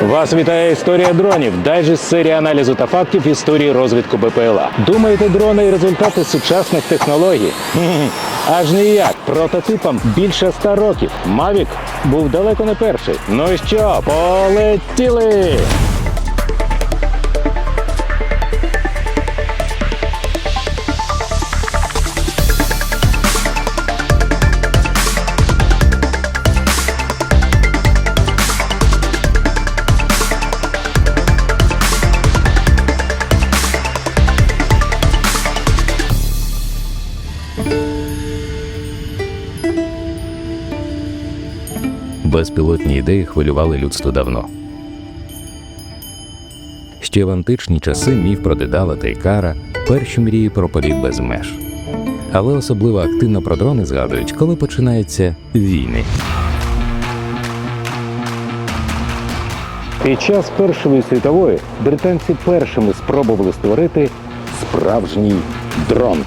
Вас вітає історія дронів. Дайджест серії аналізу та фактів історії розвитку БПЛА. Думаєте, дрони і результати сучасних технологій? Аж ніяк. Прототипам більше ста років. Мавік був далеко не перший. Ну що, полетіли? Безпілотні ідеї хвилювали людство давно. Ще в античні часи міф про Дедала та Ікара перші мрії про політ без меж. Але особливо активно про дрони згадують, коли починаються війни. Під час Першої світової британці першими спробували створити справжній дрон.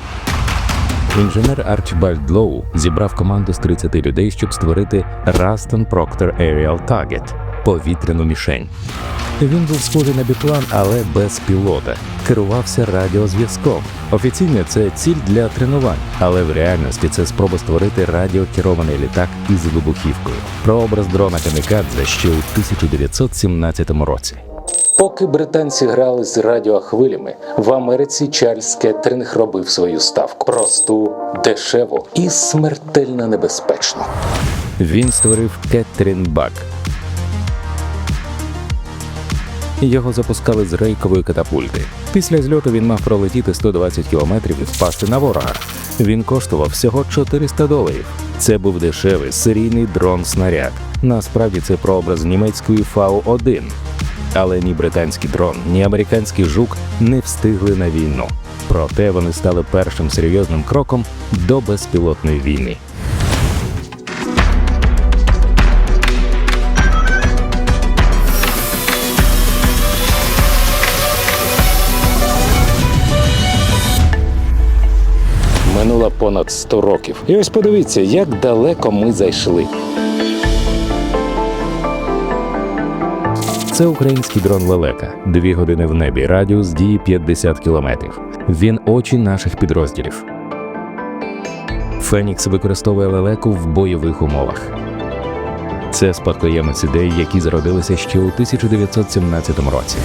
Інженер Арчибальд Лоу зібрав команду з 30 людей, щоб створити Raston Proctor Aerial Target – повітряну мішень. Він був схожий на біплан, але без пілота. Керувався радіозв'язком. Офіційно це ціль для тренувань, але в реальності це спроба створити радіокерований літак із вибухівкою. Прообраз дрона Камікадзе ще у 1917 році. Поки британці грали з радіохвилями, в Америці Чарльз Кеттерінг робив свою ставку просту, дешеву і смертельно небезпечну. Він створив Кеттерін Бак. Його запускали з рейкової катапульти. Після зльоту він мав пролетіти 120 кілометрів і впасти на ворога. Він коштував всього 400 доларів. Це був дешевий серійний дрон-снаряд. Насправді це прообраз німецької Фау-1. Але ні британський дрон, ні американський жук не встигли на війну. Проте вони стали першим серйозним кроком до безпілотної війни. Минуло понад 100 років. І ось подивіться, як далеко ми зайшли. Це український дрон Лелека. Дві години в небі, радіус дії 50 кілометрів. Він очі наших підрозділів. Фенікс використовує лелеку в бойових умовах. Це спадкоємець ідей, які зародилися ще у 1917 році.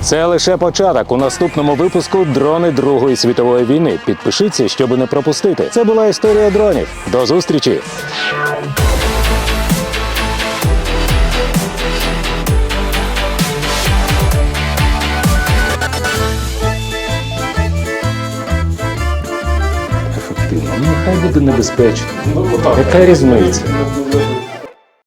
Це лише початок. У наступному випуску дрони Другої світової війни. Підпишіться, щоб не пропустити. Це була історія дронів. До зустрічі! Ефективно. Ну, нехай буде небезпечно. Яка різниця?